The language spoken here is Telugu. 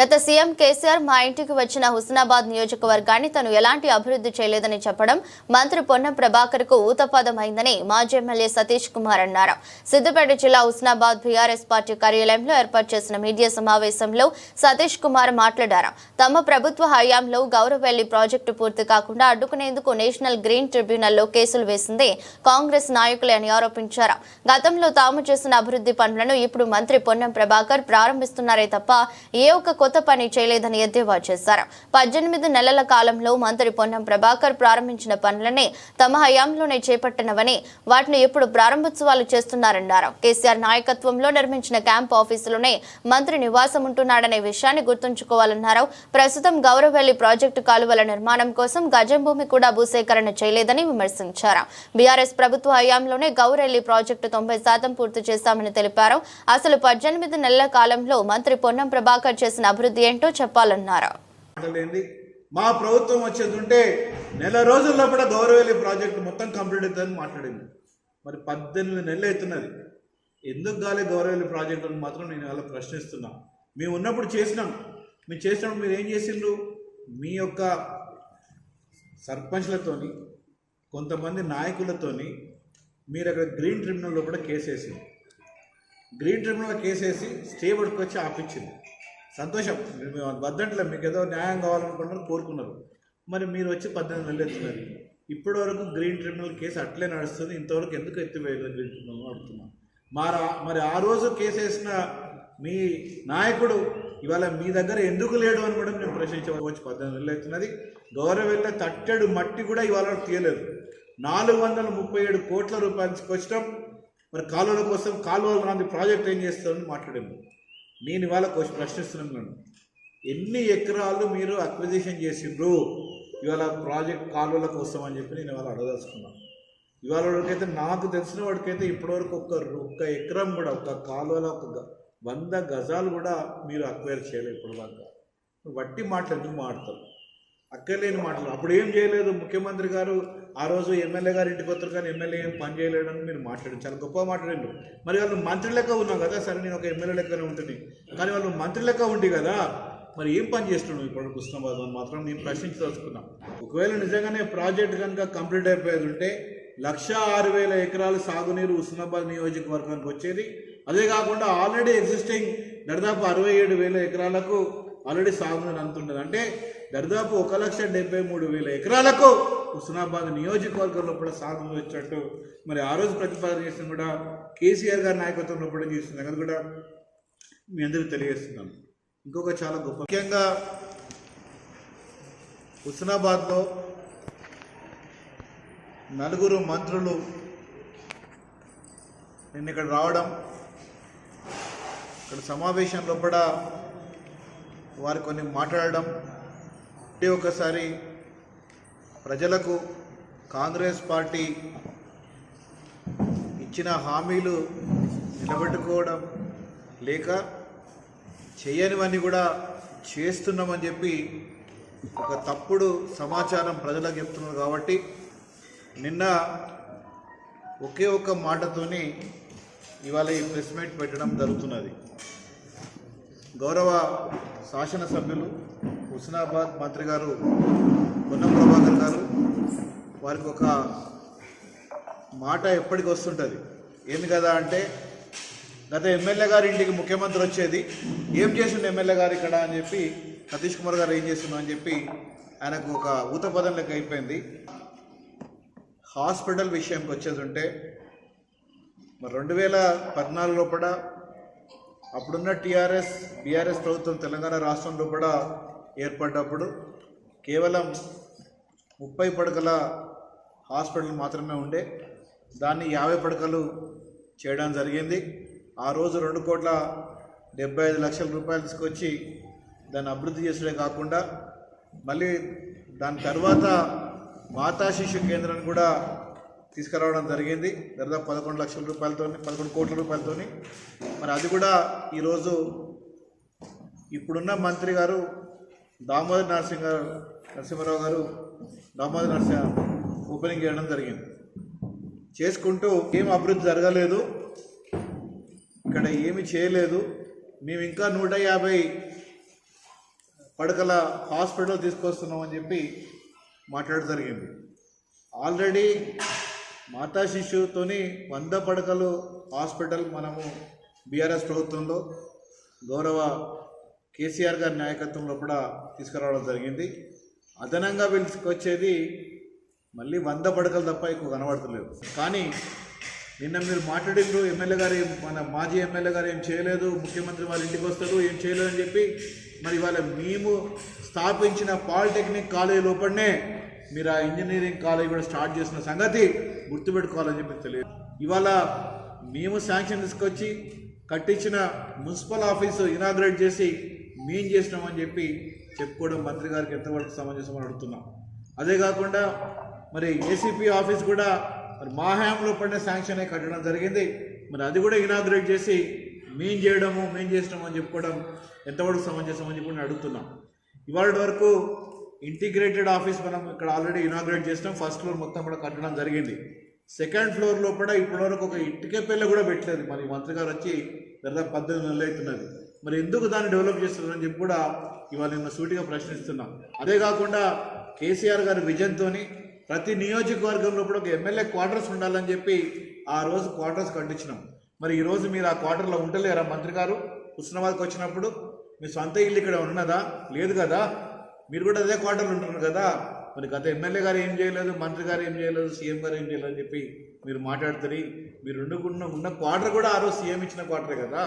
గత సీఎం కేసీఆర్ మా ఇంటికి వచ్చిన హుస్నాబాద్ నియోజకవర్గాన్ని తను ఎలాంటి అభివృద్ధి చేయలేదని చెప్పడం మంత్రి పొన్నం ప్రభాకర్కు ఊతపాదమైందని మాజీ ఎమ్మెల్యే సతీష్ కుమార్ అన్నారు. సిద్దిపేట జిల్లా హుస్నాబాద్ బీఆర్ఎస్ పార్టీ కార్యాలయంలో ఏర్పాటు చేసిన మీడియా సమావేశంలో సతీష్ కుమార్ మాట్లాడారు. తమ ప్రభుత్వ హయాంలో గౌరవెల్లి ప్రాజెక్టు పూర్తి కాకుండా అడ్డుకునేందుకు నేషనల్ గ్రీన్ ట్రిబ్యునల్లో కేసులు వేసింది కాంగ్రెస్ నాయకులే అని ఆరోపించారు. గతంలో తాము చేసిన అభివృద్ధి పనులను ఇప్పుడు మంత్రి పొన్నం ప్రభాకర్ ప్రారంభిస్తున్నారే తప్ప ఏ ఒక్క కొత్త పని చేయలేదని ఎద్దేవా చేశారు. పద్దెనిమిది నెలల కాలంలో మంత్రి పొన్నం ప్రభాకర్ ప్రారంభించిన పనులనే తమ హయాంలోనే చేపట్టినవని వాటిని ఇప్పుడు ప్రారంభోత్సవాలు చేస్తున్నారన్నారు. కేసీఆర్ నాయకత్వంలో నిర్మించిన క్యాంప్ ఆఫీసులోనే మంత్రి నివాసం ఉంటున్నాడనే విషయాన్ని గుర్తుంచుకోవాలన్నారు. ప్రస్తుతం గౌరవెల్లి ప్రాజెక్టు కాలువల నిర్మాణం కోసం గజం భూమి కూడా భూసేకరణ చేయలేదని విమర్శించారు. బీఆర్ఎస్ ప్రభుత్వ హయాంలోనే గౌరెల్లి ప్రాజెక్టు తొంభై శాతం పూర్తి చేశామని తెలిపారు. అసలు పద్దెనిమిది నెలల కాలంలో మంత్రి పొన్నం ప్రభాకర్ చేసిన అభివృద్ధి ఏంటో చెప్పాలన్నారు? మా ప్రభుత్వం వచ్చేది ఉంటే నెల రోజుల్లో కూడా గౌరవేలి ప్రాజెక్టు మొత్తం కంప్లీట్ అవుతుందని మాట్లాడింది. మరి పద్దెనిమిది నెలలు అవుతున్నది. ఎందుకు గాలి గౌరవేలి ప్రాజెక్టు అని మాత్రం నేను అలా ప్రశ్నిస్తున్నా. మేము ఉన్నప్పుడు చేసినాం. మేము చేసినప్పుడు మీరు ఏం చేసిండ్రు? మీ యొక్క సర్పంచ్లతోని కొంతమంది నాయకులతోని మీరు అక్కడ గ్రీన్ ట్రిబ్యునల్లో కూడా కేసేసింది గ్రీన్ ట్రిబ్యునల్ కేసేసి వేసి స్టే పట్టుకొచ్చి ఆపించింది సంతోషం. మీరు మేము మీకు ఏదో న్యాయం కావాలనుకుంటున్నారు కోరుకున్నారు. మరి మీరు వచ్చి పద్దెనిమిది నెలలు ఎత్తున్నారు. ఇప్పటి వరకు గ్రీన్ ట్రిబ్యునల్ కేసు అట్లే నడుస్తుంది. ఇంతవరకు ఎందుకు ఎత్తివేయలేదు గ్రీన్ ట్రిబ్యునల్ అడుగుతున్నాం. మరి మరి ఆ రోజు కేసు వేసిన మీ నాయకుడు ఇవాళ మీ దగ్గర ఎందుకు లేడు అని కూడా మేము ప్రశ్నించవచ్చు పద్దెనిమిది నెలలు అవుతున్నది గౌరవెళ్ళ తట్టెడు మట్టి కూడా ఇవాళ తీయలేదు. నాలుగు వందల ముప్పై ఏడు కోట్ల రూపాయలు తీసుకొచ్చడం మరి కాలువల కోసం కాలువల రాంది ప్రాజెక్ట్ ఏం చేస్తారని మాట్లాడింది. నేను ఇవాళ క్వశ్చన్ ప్రశ్నిస్తున్నాను. ఎన్ని ఎకరాలు మీరు అక్విజిషన్ చేసిండ్రు? ఇవాళ ప్రాజెక్ట్ కాలువల కోసం అని చెప్పి నేను ఇవాళ అడగదలుచుకున్నాను ఇవాళ వాడికైతే నాకు తెలిసిన వాడికైతే ఇప్పటివరకు ఒక్క ఒక్క ఎకరం కూడా ఒక కాలువల ఒక గ- వంద గజాలు కూడా మీరు అక్వైర్ చేయలేదు ఇప్పటిదాకా. వట్టి మాటలు ఎందుకు మాడతారు అక్కర్లేని మాటలు. అప్పుడు ఏం చేయలేదు? ముఖ్యమంత్రి గారు ఆ రోజు ఎమ్మెల్యే గారు ఇంటికి వస్తారు కానీ ఎమ్మెల్యే ఏం పని చేయలేడని మీరు మాట్లాడారు. చాలా గొప్ప మాట్లాడారు మరి వాళ్ళు మంత్రి లెక్క ఉన్నాం కదా? సరే నేను ఒక ఎమ్మెల్యే లెక్కనే ఉంటుంది కానీ వాళ్ళు మంత్రి లెక్క ఉండి కదా? మరి ఏం పని చేస్తున్నావు ఇప్పుడు కృష్ణబాద్ అని మాత్రం నేను ప్రశ్నించదలుచుకున్నా. ఒకవేళ నిజంగానే ప్రాజెక్ట్ కనుక కంప్లీట్ అయిపోయేది ఉంటే లక్ష ఆరు వేల ఎకరాలు సాగునీరు హుస్నాబాద్ నియోజకవర్గానికి వచ్చేది. అదే కాకుండా ఆల్రెడీ ఎగ్జిస్టింగ్ దాదాపు అరవై ఏడు వేల ఎకరాలకు ఆల్రెడీ సాగునీరు అందుతుంటుంది. అంటే దరిదాపు ఒక లక్ష డెబ్బై మూడు వేల ఎకరాలకు హుస్నాబాద్ నియోజకవర్గంలో కూడా సాగు వచ్చినట్టు. మరి ఆ రోజు ప్రతిపాదన చేసిన కూడా కేసీఆర్ గారి నాయకత్వంలో కూడా చేస్తుంది అది కూడా మీ అందరికీ తెలియజేస్తున్నాం. ఇంకొక చాలా గొప్ప ముఖ్యంగా హుస్నాబాద్లో నలుగురు మంత్రులు నిన్న ఇక్కడ రావడం ఇక్కడ సమావేశంలో కూడా వారు కొన్ని మాట్లాడడం మళ్ళీ ఒకసారి ప్రజలకు కాంగ్రెస్ పార్టీ ఇచ్చిన హామీలు నిలబెట్టుకోవడం లేక చేయనివన్నీ కూడా చేస్తున్నామని చెప్పి ఒక తప్పుడు సమాచారం ప్రజలకు చెప్తున్నారు కాబట్టి నిన్న ఒకే ఒక్క మాటతోని ఇవాళ ఈ ప్రెస్ మీట్ పెట్టడం జరుగుతున్నది. గౌరవ శాసనసభ్యులు హుస్నాబాద్ మంత్రి గారు పొన్నం ప్రభాకర్ గారు వారికి ఒక మాట ఎప్పటికి వస్తుంటుంది. ఏంది కదా అంటే గత ఎమ్మెల్యే గారి ఇంటికి ముఖ్యమంత్రి వచ్చేది ఏం చేసిండు ఎమ్మెల్యే గారు ఇక్కడ అని చెప్పి సతీష్ కుమార్ గారు ఏం చేస్తున్నాం అని చెప్పి ఆయనకు ఒక ఊతపదం లెక్క అయిపోయింది. హాస్పిటల్ విషయంకి వచ్చేది ఉంటే మరి రెండు వేల పద్నాలుగులో కూడా అప్పుడున్న టీఆర్ఎస్ బీఆర్ఎస్ ప్రభుత్వం తెలంగాణ రాష్ట్రంలో కూడా ఏర్పడ్డప్పుడు కేవలం ముప్పై పడకల హాస్పిటల్ మాత్రమే ఉండే దాన్ని యాభై పడకలు చేయడం జరిగింది. ఆ రోజు రెండు కోట్ల డెబ్బై ఐదు లక్షల రూపాయలు తీసుకొచ్చి దాన్ని అభివృద్ధి చేసడే కాకుండా మళ్ళీ దాని తర్వాత మాతా శిశు కేంద్రాన్ని కూడా తీసుకురావడం జరిగింది. దాదాపు పదకొండు లక్షల రూపాయలతో పదకొండు కోట్ల రూపాయలతో మరి అది కూడా ఈరోజు ఇప్పుడున్న మంత్రి గారు దామోదర్ నరసింహ గారు నరసింహారావు గారు దామోదర్ నరసింహ ఓపెనింగ్ చేయడం జరిగింది. చేసుకుంటూ ఏం అభివృద్ధి జరగలేదు. ఇక్కడ ఏమి చేయలేదు. మేము ఇంకా నూట యాభై పడకల హాస్పిటల్ తీసుకొస్తున్నామని చెప్పి మాట్లాడడం జరిగింది. ఆల్రెడీ మాతా శిశువుతోని వంద పడకలు హాస్పిటల్ మనము బీఆర్ఎస్ ప్రభుత్వంలో గౌరవ కేసీఆర్ గారి నాయకత్వంలో కూడా తీసుకురావడం జరిగింది. అదనంగా పిలుచుకొచ్చేది మళ్ళీ వంద పడకలు తప్ప ఎక్కువ కనబడతలేదు. కానీ నిన్న మీరు మాట్లాడిండ్రు ఎమ్మెల్యే గారు మన మాజీ ఎమ్మెల్యే గారు ఏం చేయలేదు ముఖ్యమంత్రి వాళ్ళ ఇంటికి వస్తారు ఏం చేయలేదు అని చెప్పి మరి ఇవాళ మేము స్థాపించిన పాలిటెక్నిక్ కాలేజీ లోపలనే మీరు ఆ ఇంజనీరింగ్ కాలేజ్ కూడా స్టార్ట్ చేసిన సంగతి గుర్తుపెట్టుకోవాలని చెప్పి తెలియదు. ఇవాళ మేము శాంక్షన్ తీసుకొచ్చి కట్టించిన మున్సిపల్ ఆఫీసు ఇనాగ్రేట్ చేసి మేం చేసినామని చెప్పి చెప్పుకోవడం మంత్రి గారికి ఎంతవరకు సమంజసం అని అడుగుతున్నాం. అదే కాకుండా మరి ఏసీపీ ఆఫీస్ కూడా మరి మా హయాంలో పడిన శాంక్షన్ అయి కట్టడం జరిగింది. మరి అది కూడా ఇనాగ్రేట్ చేసి మేం చేయడము మేం చేసినాము అని చెప్పుకోవడం ఎంతవరకు సమంజసం అని చెప్పి అడుగుతున్నాం. ఇవాళ వరకు ఇంటిగ్రేటెడ్ ఆఫీస్ మనం ఇక్కడ ఆల్రెడీ ఇనాగ్రేట్ చేసినాం. ఫస్ట్ ఫ్లోర్ మొత్తం కూడా కట్టడం జరిగింది. సెకండ్ ఫ్లోర్లో కూడా ఇప్పటివరకు ఒక ఇటుక పిల్ల కూడా పెట్టలేదు. మరి మంత్రి గారు వచ్చి దాదాపు పద్దెనిమిది నెలలు అవుతున్నది. మరి ఎందుకు దాన్ని డెవలప్ చేస్తున్నారని చెప్పి కూడా ఇవాళ నిన్న సూటిగా ప్రశ్నిస్తున్నాం. అదే కాకుండా కేసీఆర్ గారి విజన్తోని ప్రతి నియోజకవర్గంలో కూడా ఒక ఎమ్మెల్యే క్వార్టర్స్ ఉండాలని చెప్పి ఆ రోజు క్వార్టర్స్ కట్టించినాం మరి ఈరోజు మీరు ఆ క్వార్టర్లో ఉండలేరా మంత్రి గారు? హుస్నాబాద్కి వచ్చినప్పుడు మీ సొంత ఇల్లు ఇక్కడ ఉన్నదా? లేదు కదా? మీరు కూడా అదే క్వార్టర్లు ఉంటున్నారు కదా? మరి గత ఎమ్మెల్యే గారు ఏం చేయలేదు మంత్రి గారు ఏం చేయలేదు సీఎం గారు ఏం చేయలేదు అని చెప్పి మీరు మాట్లాడుతారు మీరు ఉండుకున్న ఉన్న క్వార్టర్ కూడా ఆ రోజు సీఎం ఇచ్చిన క్వార్టరే కదా?